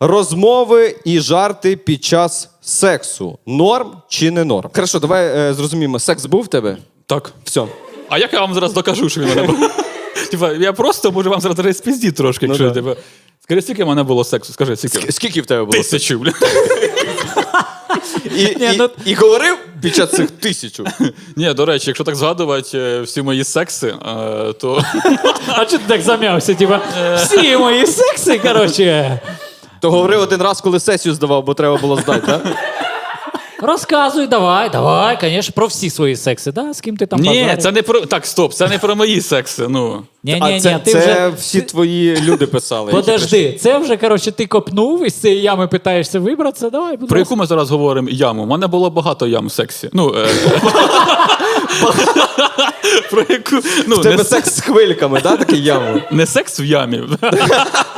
Розмови і жарти під час сексу. Норм чи не норм? Хорошо, давай е, зрозумімо. Секс був в тебе? Так. Все. А як я вам зараз докажу, що він мене був? Типа, я просто можу вам зараз розпізді трошки, якщо Ну да. типа. Скажи, скільки в мене було сексу? Скажи, скільки? Скільки в тебе було? Тисячу, бля. І, і, ну- і говорив під час цих тисячу. Ні, до речі, якщо так згадувати е, всі мої секси, е, то А чого ти так зам'явся? Типа, всі мої секси, коротше. То говорив один раз, коли сесію здавав, бо треба було здати, так? Розказуй, давай, давай, звісно, про всі свої секси, да? з ким ти там ні, базарив? це не про так, стоп, це не про мої секси. Ну Ні, А ні, це, ти це вже... всі твої люди писали. які. Подожди, це вже, коротше, ти копнув із цієї ями питаєшся вибратися, давай, будь про ласка. яку ми зараз говоримо яму? У мене було багато ям в сексі. Ну, е... про яку ну, В тебе не, секс з хвильками, так? Такий яму. не секс в ямі.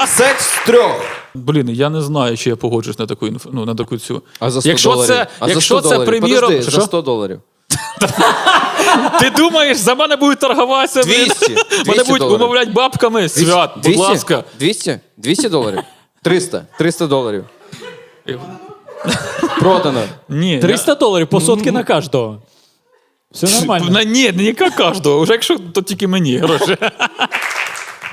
Секс з трьох. Блін, я не знаю, чи я погоджусь на таку інф... ну, на таку цю. А за 100 якщо доларів? це, а за якщо 100 це доларів? приміром. Подожди, Що, за що? 100 доларів. Ти думаєш, за мене будуть торгуватися? блін? 200, Мене будуть доларів. умовляти бабками. Свят, будь 200? ласка. 200? 200 доларів? 300. 300 доларів. Продано. Ні, 300 доларів по сотки на кожного. Все я... нормально. На, ні, не яка кожного. Уже якщо, то тільки мені гроші.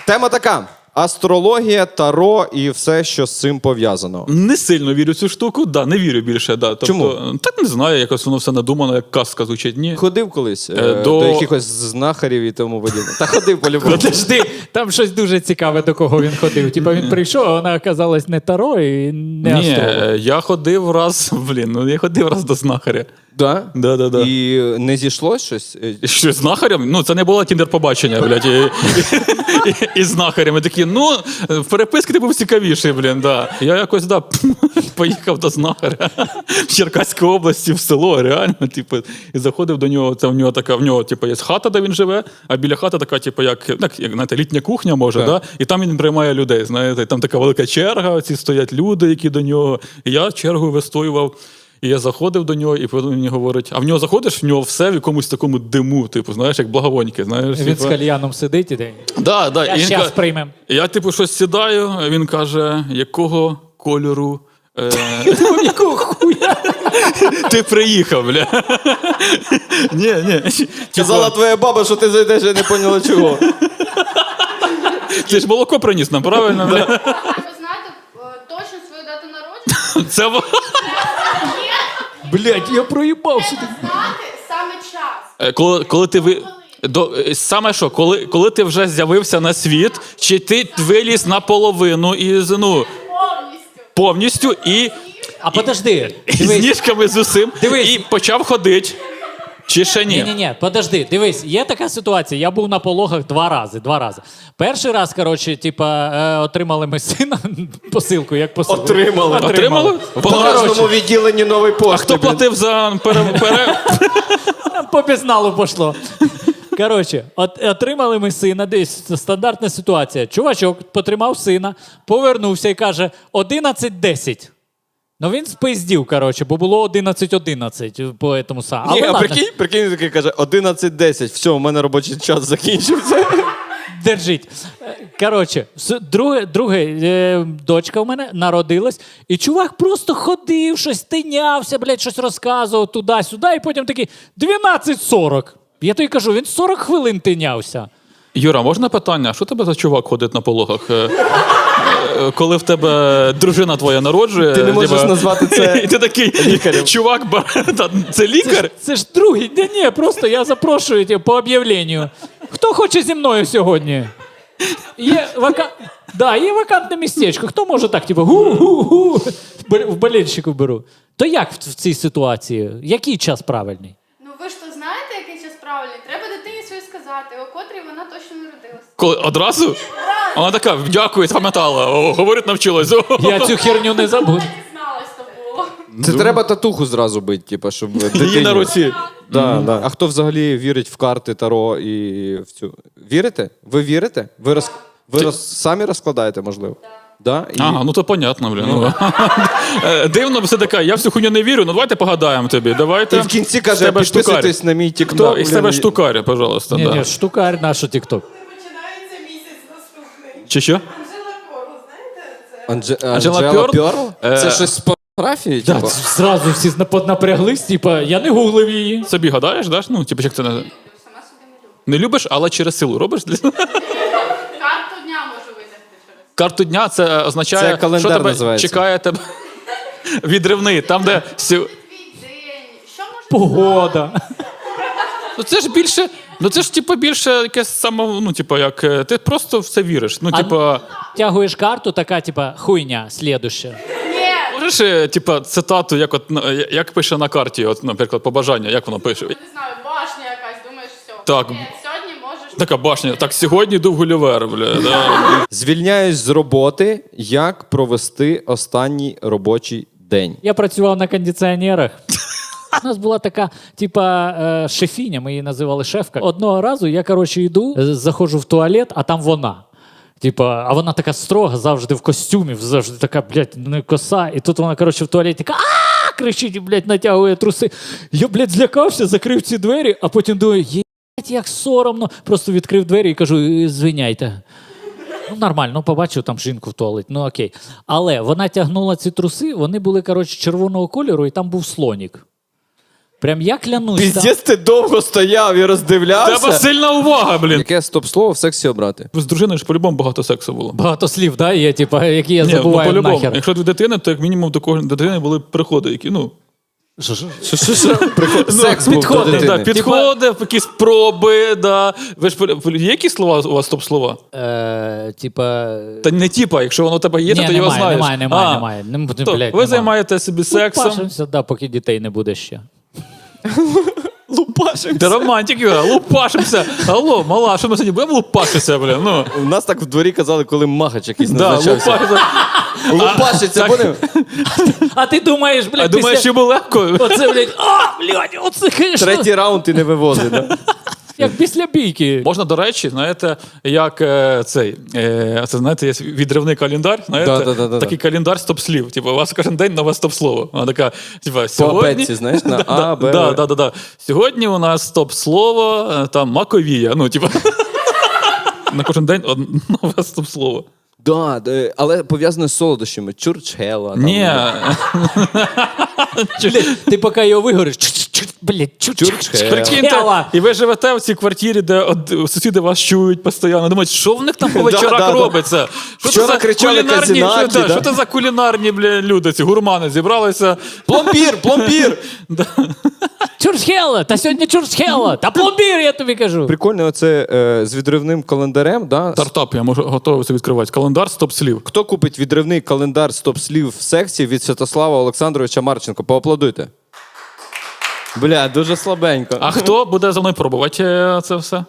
Тема така: астрологія, таро і все, що з цим пов'язано. Не сильно вірю в цю штуку, да, не вірю більше. Да. Тобто, Чому? Так не знаю, якось воно все надумано, як казка звучить. Ні. Ходив колись е, Е, до... до- якихось знахарів і тому подібне. Та ходив по-любому. Подожди, там щось дуже цікаве, до кого він ходив. Типа він прийшов, а вона оказалась не таро і не Ні, астролог. е, я ходив раз, блін, ну я ходив раз до знахаря. Да? Да, да, да. І не зійшло щось? Е, Що з знахарем? Ну, це не було тіндер побачення, блядь, і, і, і, і з знахарем. Такі, ну, в переписки ти був цікавіший, блін, да. Я якось, да, поїхав до знахаря в Черкаській області, в село, реально, типу, і заходив до нього, це в нього така, в нього, типу, є хата, де він живе, а біля хати така, типу, як, як, як знаєте, літня кухня, може, Так. да? і там він приймає людей, знаєте, там така велика черга, ці стоять люди, які до нього. І я чергу вистоював. І я заходив до нього, і потім мені говорить, а в нього заходиш, в нього все в якомусь такому диму, типу, знаєш, як благовоньки. Знаєш, Він типу. з кальяном сидить і день. да, да. Я і він щас ка- приймем. Я, типу, щось сідаю, а він каже, якого кольору. Е... Якого хуя? Ти приїхав, бля. Ні, ні. Казала твоя баба, що ти зайдеш, я не поняла чого. Ти ж молоко приніс нам, правильно? Ви знаєте е, точно свою дату народження? Це во- Блять, я проїбався. Знати саме час. Е, коли, коли ти ви. До, е, саме що, коли, коли ти вже з'явився на світ, чи ти виліз наполовину із, ну, Повністю. повністю і, А подожди, і з дивись. ніжками з усім, Дивись. і почав ходити. Чи ще ні? Ні, ні, ні, подожди, дивись, є така ситуація. Я був на пологах два рази. Два рази. Перший раз, коротше, типа, е, отримали ми сина посилку, як посилку. Отримали. Отримали? В багажному відділенні новий А хто платив за пере... пере... По безналу пошло. Коротше, от, отримали ми сина, десь стандартна ситуація. Чувачок потримав сина, повернувся і каже: 11-10. Ну він спиздів, коротше, бо було 11-11 по этому самому. Ні, Але а ладно, прикинь, прикинь, такий каже, 11.10, все, у мене робочий час закінчився. держіть. Е, Коротше, с- друге, друге е, дочка в мене народилась, і чувак просто ходив, щось тинявся, блядь, щось розказував туди-сюди, і потім такий 12.40. Я тобі кажу, він 40 хвилин тинявся. Юра, можна питання? Що тебе за чувак ходить на пологах? Е, Коли в тебе дружина твоя народжує, Ти не можеш типа, назвати це і ти такий лікарем. чувак, ба- та, це лікар? Це ж другий. Ні, ні, просто я запрошую тебе по об'явленню. Хто хоче зі мною сьогодні? Є, вака... да, є вакантне містечко. Хто може так, типу, гу-гу-гу, в болельщику беру. То як в, в цій ситуації? Який час правильний? Ну ви ж то знаєте, який час правильний? Треба дитині свою сказати, о котрій вона точно народилась. Коли одразу? А Вона така, дякую, запам'ятала. О, говорить, навчилась. О. Я цю херню не забуду. Дізналась то було. Це треба татуху зразу бити, типу, щоб Її дитині... на руці. Да, да. А хто взагалі вірить в карти Таро і в цю? Вірите? Ви вірите? Ви, роз... Ви роз... самі розкладаєте, можливо? Да. І... Ага, ну то понятно, блін. Ну. Е, Дивно, все таке, я в цю хуйню не вірю, ну давайте погадаємо тобі. Давайте. І в кінці каже, підписуйтесь на мій Да, тікток. і з тебе штукарі, пожалуйста. Ні, да. ні, штукар наш тікток. Починається місяць наступний. Чи що? Анжела Кору, знаєте це? Анже... Анджела Анджела Пьорл? Пьорл? Е, Це щось з порнографії? Да, типу? зразу всі напряглись, типа, я не гуглив її. Собі гадаєш, даш? Ну, типу, як це не... Сама собі не люблю. не любиш, але через силу робиш. Карту дня можу витягти через. Карту дня це означає, Це календар що тебе називається. чекає тебе відривний, там, де сю- Твій день. Що може Погода. Ну це ж більше. Ну це ж типу більше якесь само, ну, типу, як е, ти просто в це віриш. Ну, А- типу, Тягуєш карту, така, типа, хуйня, слідуща. Ні, можеш, е, типу, цитату, як от на- як пише на карті, от, наприклад, побажання, як воно пише? не знаю, башня якась, думаєш, все. Так. Можеш. Така башня. Так, сьогодні йду в Гулівер, бля. Да. Звільняюсь з роботи. Як провести останній робочий день? Я працював на кондиціонерах. У нас була така, типа, е, шефіня, ми її називали шефка. Одного разу я, коротше, йду, е, заходжу в туалет, а там вона. Типа, а вона така строга, завжди в костюмі, завжди така, блядь, не коса. І тут вона, коротше, в туалеті така а кричить, і, блядь, натягує труси. Я, блядь, злякався, закрив ці двері, а потім думаю, єть, як соромно. Просто відкрив двері і кажу, «Е, звиняйте. Ну, нормально, ну побачив там жінку в туалеті, ну окей. Але вона тягнула ці труси, вони були, коротше, червоного кольору, і там був слонік. Прям я клянусь. там- Піздець, ти довго стояв і роздивлявся. Треба сильна увага, блін. Яке стоп-слово в сексі обрати? З дружиною ж по-любому багато сексу було. Багато слів, да, є, типа, які я Ні, ну, забуваю по-любому. нахер. Якщо дві дитини, то як мінімум до кожної дитини були приходи, які, ну, Що-що-що? Приход- Секс був до підходи, дитини. да, підходи, якісь спроби, да. Ви ж є якісь слова у вас топ-слова? Е, типа. Та не типа, якщо воно у тебе є, Ні, то ти його немає, знаєш. немає, немає, А, немає. Не, буде, То, блядь, ви немає. займаєте собі сексом. Лупашимося, да, поки дітей не буде ще. Ти романтик, Юра, лупашимся. Алло, мала, що ми сьогодні будемо лупашитися, бля? Ну, У нас так в дворі казали, коли махач якийсь да, назначався. лупашимося. Лупашиться будемо? А ти думаєш, блядь, А думаєш, після... йому легко? Оце, блядь, а, блядь, оце, конечно, Третій раунд і не вивозить. Да? Як після бійки. Можна, до речі, знаєте, як е, цей, е, це знаєте, є відривний календар, знаєте, Да-да-да-да-да. такий календар стоп-слів. Типу, у вас кожен день нове стоп-слово. Вона така, типу, сьогодні... абетці, знаєш, на А, Б, да, В. да, да, да. Сьогодні у нас стоп-слово, е, там, маковія. Ну, типу, на кожен день одне нове стоп-слово. Да, де- але пов'язане з солодощами. Чурчхела. там, Ні, ти поки його вигориш, блядь, Прикиньте, і ви живете в цій квартирі, де од- сусіди вас чують постійно. Думають, що в них там по Да, робиться? Що Вчора це за кричали кулінарні, що, казінаки, да, да? що це за кулінарні бля, люди, ці гурмани зібралися. Пломбір, пломбір! Чурчхела, та сьогодні чурчхела, та пломбір, я тобі кажу. Прикольно, оце е, з відривним календарем. Да? Стартап, я можу готовий це відкривати. Календар стоп-слів. Хто купить відривний календар стоп-слів в секції від Святослава Олександровича Марченко? Поаплодуйте. Бля, дуже слабенько. А хто буде за мною пробувати е, це все?